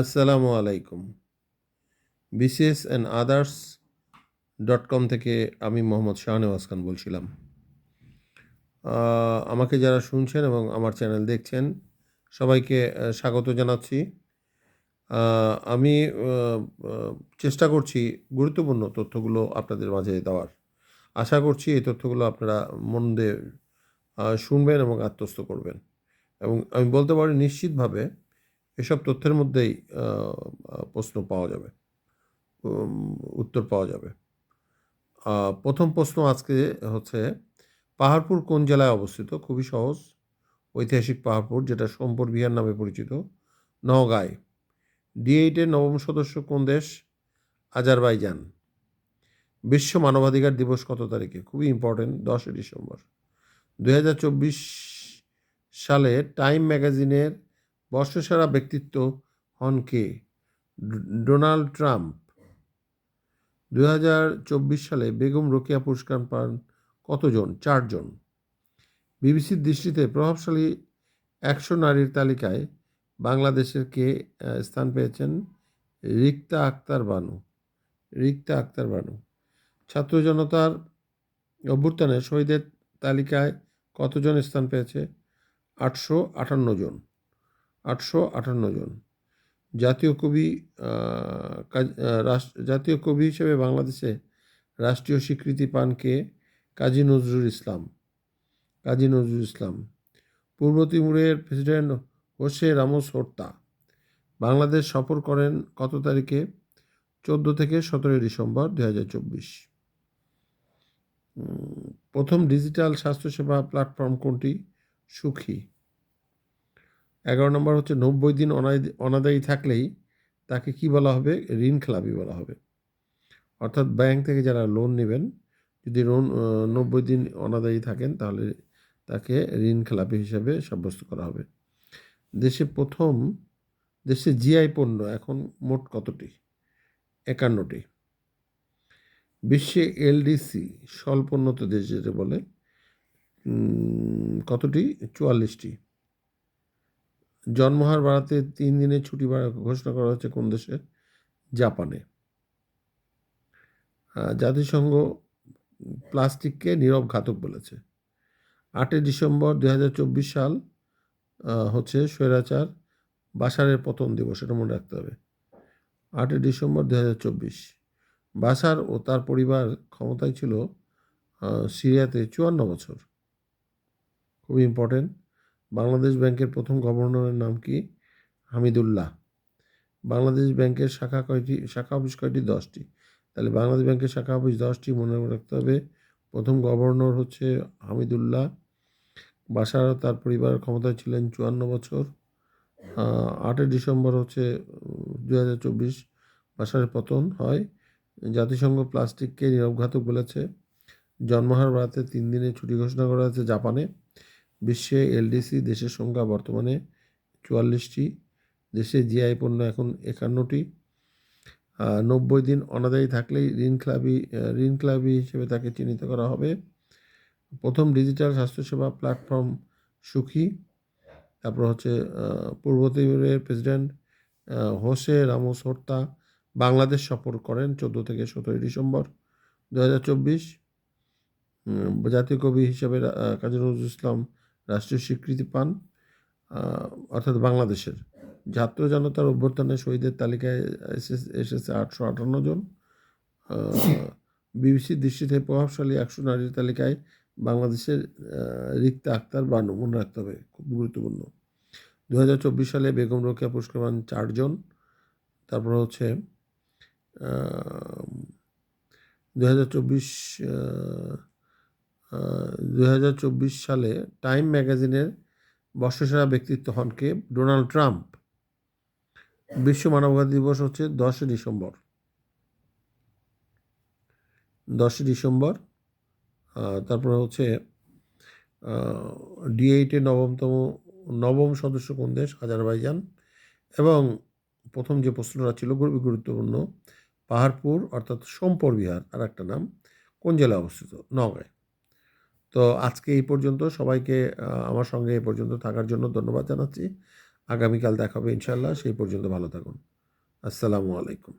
আসসালামু আলাইকুম। BCS and others dot com থেকে আমি মোহাম্মদ শাহনেওয়াজ খান বলছিলাম। আমাকে যারা শুনছেন এবং আমার চ্যানেল দেখছেন, সবাইকে স্বাগত জানাচ্ছি। আমি চেষ্টা করছি গুরুত্বপূর্ণ তথ্যগুলো আপনাদের মাঝে দেওয়ার। আশা করছি এই তথ্যগুলো আপনারা মন দিয়ে শুনবেন এবং আত্মস্থ করবেন। এবং আমি বলতে পারি নিশ্চিতভাবে এসব তথ্যের মধ্যেই প্রশ্ন পাওয়া যাবে। উত্তর পাওয়া যাবে। প্রথম প্রশ্ন আজকে হচ্ছে, পাহাড়পুর কোন জেলায় অবস্থিত? খুবই সহজ। ঐতিহাসিক পাহাড়পুর, যেটা সোমপুর, বিহার নামে পরিচিত। নওগাঁয়। ডি এইটের নবম সদস্য কোন দেশ? আজারবাইজান। বিশ্ব মানবাধিকার দিবস কত তারিখে? খুবই ইম্পর্টেন্ট দশই ডিসেম্বর। দু হাজার চব্বিশ সালে টাইম ম্যাগাজিনের বর্ষসেরা ব্যক্তিত্ব হন কে? Donald Trump. দু হাজার চব্বিশ সালে বেগম রোকেয়া পুরস্কার পান কতজন? চারজন। বিবিসির দৃষ্টিতে প্রভাবশালী একশো নারীর তালিকায় বাংলাদেশের কে স্থান পেয়েছেন? রিক্তা আক্তার বানু। রিক্তা আক্তার বানু। ছাত্র জনতার অভ্যুত্থানে শহীদের তালিকায় কতজন স্থান পেয়েছে? আটশো আটান্ন জন। আটশো আটান্ন জন। জাতীয় কবি জাতীয় কবি হিসেবে বাংলাদেশে রাষ্ট্রীয় স্বীকৃতি পান কে? কাজী নজরুল ইসলাম। কাজী নজরুল ইসলাম। পূর্ব তিমুরের president Jose Ramos Horta. Bangladesh সফর করেন কত তারিখে? চোদ্দ থেকে সতেরোই ডিসেম্বর দু হাজার চব্বিশ। প্রথম ডিজিটাল স্বাস্থ্যসেবা প্ল্যাটফর্ম কোনটি? সুখী। এগারো নম্বর হচ্ছে নব্বই দিন অনাদায়ী থাকলেই তাকে কি বলা হবে? ঋণ খেলাপি বলা হবে। অর্থাৎ ব্যাংক থেকে যারা লোন নেবেন, যদি লোন নব্বই দিন অনাদায়ী থাকেন, তাহলে তাকে ঋণ খেলাপি হিসাবে সাব্যস্ত করা হবে। দেশে প্রথম, দেশে জিআই পণ্য এখন মোট কতটি? একান্নটি। বিশ্বে এলডিসি, স্বল্পোন্নত দেশ যেটা বলে কতটি? চুয়াল্লিশটি। জন্মহার বাড়াতে তিন দিনের ছুটি ঘোষণা করা হচ্ছে কোন দেশে? জাপানে। জাতিসংঘ প্লাস্টিককে নীরব ঘাতক বলেছে। আটই ডিসেম্বর দু হাজার চব্বিশ সাল হচ্ছে স্বৈরাচার বাসারের পতন দিবস, এটা মনে রাখতে হবে। আটই ডিসেম্বর দু হাজার চব্বিশ বাসার ও তার পরিবার ক্ষমতায় ছিল সিরিয়াতে চুয়ান্ন বছর। খুবই ইম্পর্টেন্ট বাংলাদেশ ব্যাংকের প্রথম গভর্নরের নাম কি? হামিদুল্লাহ। বাংলাদেশ ব্যাংকের শাখা কয়টি? শাখা অফিস কয়টি? দশটি। তাহলে বাংলাদেশ ব্যাংকের শাখা অফিস দশটি মনে রাখতে হবে। প্রথম গভর্নর হচ্ছে হামিদুল্লাহ। বাসার তার পরিবারের ক্ষমতায় ছিলেন চুয়ান্ন বছর। আটই ডিসেম্বর হচ্ছে দু হাজার চব্বিশ বাসারের পতন হয়। জাতিসংঘ প্লাস্টিককে নিরবঘাতক বলেছে। জন্মহার বাড়াতে তিন দিনে ছুটি ঘোষণা করা হয়েছে জাপানে। বিশ্বে এলডিসি দেশের সংখ্যা বর্তমানে চুয়াল্লিশটি, দেশে জিআই পণ্য এখন একান্নটি। নব্বই দিন অনাদায়ী থাকলেই ঋণ ক্লাবি ঋণ ক্লাবি হিসেবে তাকে চিহ্নিত করা হবে। প্রথম ডিজিটাল স্বাস্থ্যসেবা প্ল্যাটফর্ম সুখী। তারপর হচ্ছে পূর্ব তিমুরের president Jose Ramos Horta Bangladesh সফর করেন চোদ্দ থেকে সতেরোই ডিসেম্বর দু হাজার চব্বিশ। জাতীয় কবি হিসেবে কাজী নজরুল ইসলাম রাষ্ট্রীয় স্বীকৃতি পান অর্থাৎ বাংলাদেশের। ছাত্র জনতার অভ্যর্থনে শহীদের তালিকায় এসে- এসেছে আটশো আটান্ন জন। বিবিসির দৃষ্টিতে প্রভাবশালী একশো নারীর তালিকায় বাংলাদেশের রিক্তা আক্তার বানু, মনে রাখতে হবে, খুব গুরুত্বপূর্ণ। দু হাজার চব্বিশ সালে বেগম রোকেয়া পুরস্কার পান চারজন তারপর হচ্ছে দু হাজার চব্বিশ দু হাজার চব্বিশ সালে টাইম ম্যাগাজিনের বর্ষসেরা ব্যক্তিত্ব হন কে? Donald Trump. বিশ্ব মানবাধিকার দিবস হচ্ছে দশই ডিসেম্বর। দশই ডিসেম্বর তারপর হচ্ছে ডি এইটের নবমতম, নবম সদস্য কোন দেশ? আজারবাইজান। এবং প্রথম যে প্রশ্নটা ছিল খুবই গুরুত্বপূর্ণ, পাহাড়পুর অর্থাৎ সোমপুর বিহার আর একটা নাম, কোন জেলায় অবস্থিত? নওগাঁয় তো আজকে এই পর্যন্ত সবাইকে আমার সঙ্গে এই পর্যন্ত থাকার জন্য ধন্যবাদ জানাচ্ছি। আগামীকাল দেখা হবে ইনশাল্লাহ সেই পর্যন্ত ভালো থাকুন। আসসালামু আলাইকুম।